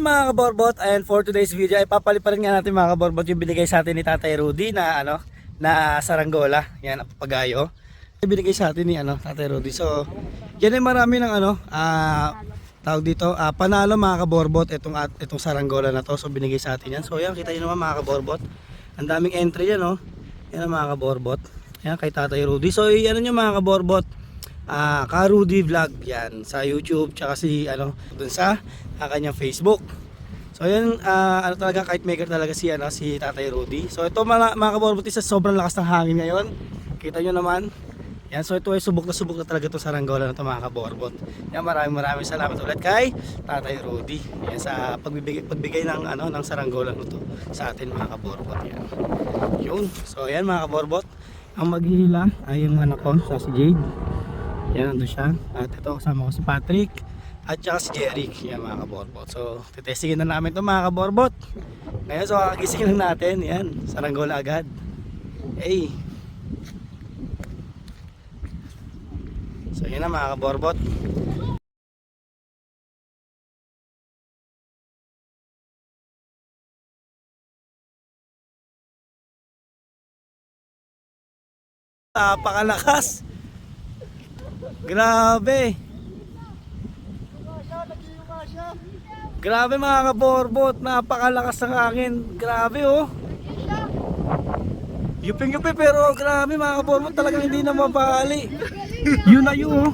mga kaborbot, and for today's video ay papaliparin nga natin mga kaborbot yung binigay sa atin ni Tatay Rudy na ano, na saranggola, yan, pagayo. Binigay sa atin ni ano, Tatay Rudy. So, yan ay marami ng ano, ah, tawag dito, ah, panalo mga kaborbot itong, itong saranggola na to. So, binigay sa atin yan. So, yan, kita nyo naman mga kaborbot. Ang daming entry yan, oh. Yan ang mga kaborbot. Yan, kay Tatay Rudy. So, yan nyo mga kaborbot. Ah, Ka Rudy Vlog yan sa YouTube tsaka si ano dun sa ah, kanyang Facebook. So yan ah, ano talaga kite maker talaga si ano si Tatay Rudy. So ito mga mga kaborbuti sa sobrang lakas ng hangin ngayon. Kita nyo naman. Yan so ito ay subok na subok na talaga to sa Ranggola na to mga kaborbot. Yan maraming maraming salamat ulit kay Tatay Rudy. Yan sa pagbibigay pagbigay ng ano ng saranggola nito sa atin mga kaborbot yan. Yun. So yan mga kaborbot. Ang maghihila ay yung anak ko si Jade. Yan, nandun siya. At ito, kasama ko si Patrick. At saka si Jeric. Yan mga kaborbot. So, titestingin na namin ito mga kaborbot. Ngayon, so kakagising lang natin. Yan, saranggola agad. Hey. So, yan na mga kaborbot. Napakalakas. Grabe. Grabe mga kaborbot, napakalakas ng hangin. Grabe oh. Yuping yupi pero grabe mga kaborbot talagang hindi na mabali. Yun na yun oh.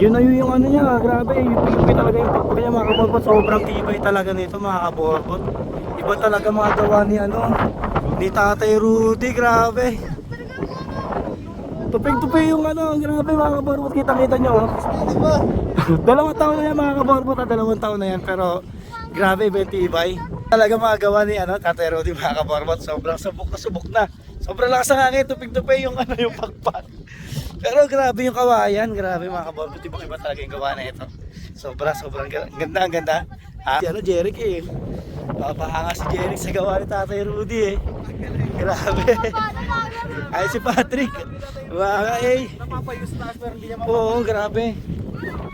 Yun na yun yung ano niya, grabe. Yuping yupi talaga yung pagpag niya mga kaborbot. Sobrang tibay talaga nito mga kaborbot. Iba talaga mga gawa ni ano, ni Tatay Rudy, grabe. Tuping-tupi yung ano, grabe mga kaborbot, kita-kita nyo. Oh. dalawang taon na yan mga kaborbot, ah, dalawang taon na yan, pero grabe, iba yung tibay. Talaga magawa ni ano, Tatay Rudy mga kaborbot, sobrang subok na subok na. Sobrang lakas ng hangin, tuping-tupi yung ano, yung pagpag. Pero grabe yung kawayan, grabe mga kaborbot, iba iba talaga yung gawa na ito. Sobra, sobrang ga- ganda, ganda. Ah, si ano, Jeric eh. Papahanga si Jeric sa gawa ni Tatay Rudy eh. Grabe. Ay si Patrick. Mga eh. Napapayos taas pero hindi niya Oo, grabe.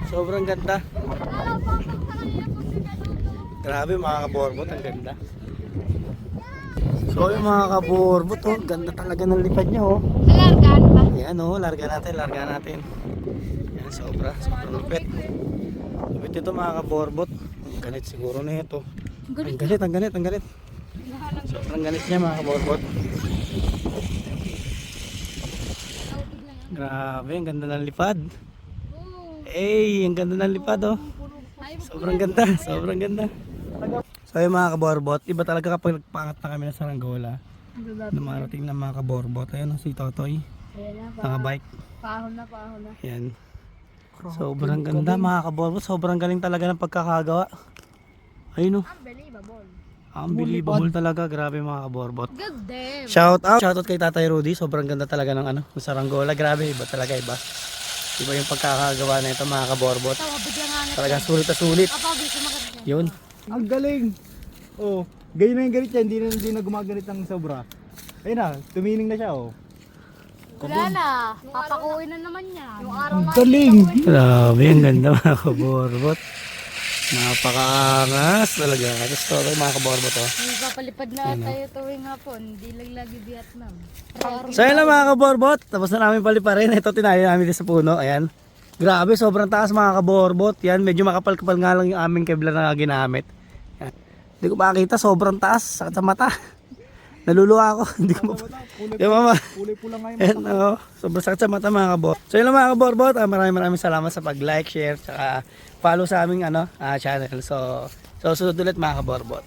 Sobrang ganda. Grabe mga kaborbot, ang ganda. So yung mga kaborbot, oh, ganda talaga ng lipad niya oh. Nalargaan pa. Yan oh, larga natin, larga natin. Yan, sobra, sobrang lupit. Lupit ito mga kaborbot. Ang ganit siguro na ito. Ang ganit, ang ganit, ang ganit. Sobrang ganit niya mga kaborbot. Grabe, ang ganda ng lipad. Eh, ang ganda ng lipad oh. Sobrang ganda, sobrang ganda. So yung mga kaborbot, iba talaga kapag nagpangat na kami ng saranggola. Lumarating ng mga kaborbot. Ayun oh, si Totoy. Nakabike. pahon na, pahon na. Yan. Sobrang ganda mga kaborbot. Sobrang galing talaga ng pagkakagawa. Ayun oh. Unbelievable. Unbelievable talaga. Grabe mga kaborbot. Good damn. Shout out. Shout out kay Tatay Rudy. Sobrang ganda talaga ng ano, ng saranggola. Grabe, iba talaga iba. Iba yung pagkakagawa na ito mga kaborbot. Talagang sulit na sulit. Yun. Ang galing. Oh, ganyan na yung galit niya, hindi na, hindi na gumagalit ng sobra. Ayun na, tumining na siya oh. Wala na. Papakuin na naman yan. Yung araw Ang galing. Grabe, ang ganda mga kaborbot. Napakaangas talaga. Gusto ko mga kaborbot oh. May papalipad na tayo tuwing hapon. Hindi lang lagi Vietnam. So yun lang mga kaborbot, tapos na namin paliparin. Ito tinayo namin sa puno, ayan. Grabe, sobrang taas mga kaborbot. Yan, medyo makapal-kapal nga lang yung aming kevlar na ginamit. Yan. Hindi ko makita, sobrang taas. Sakit sa mata. Naluluwa ako. Hindi ko mapa... Yung mama. Kulay pula nga yung Yan, oo. Sobrang sakit sa mata mga kaborbot. So yun lang mga kaborbot. Ah, maraming maraming salamat sa pag-like, share, saka follow sa aming ano, ah, channel. So, so sunod ulit mga kaborbot.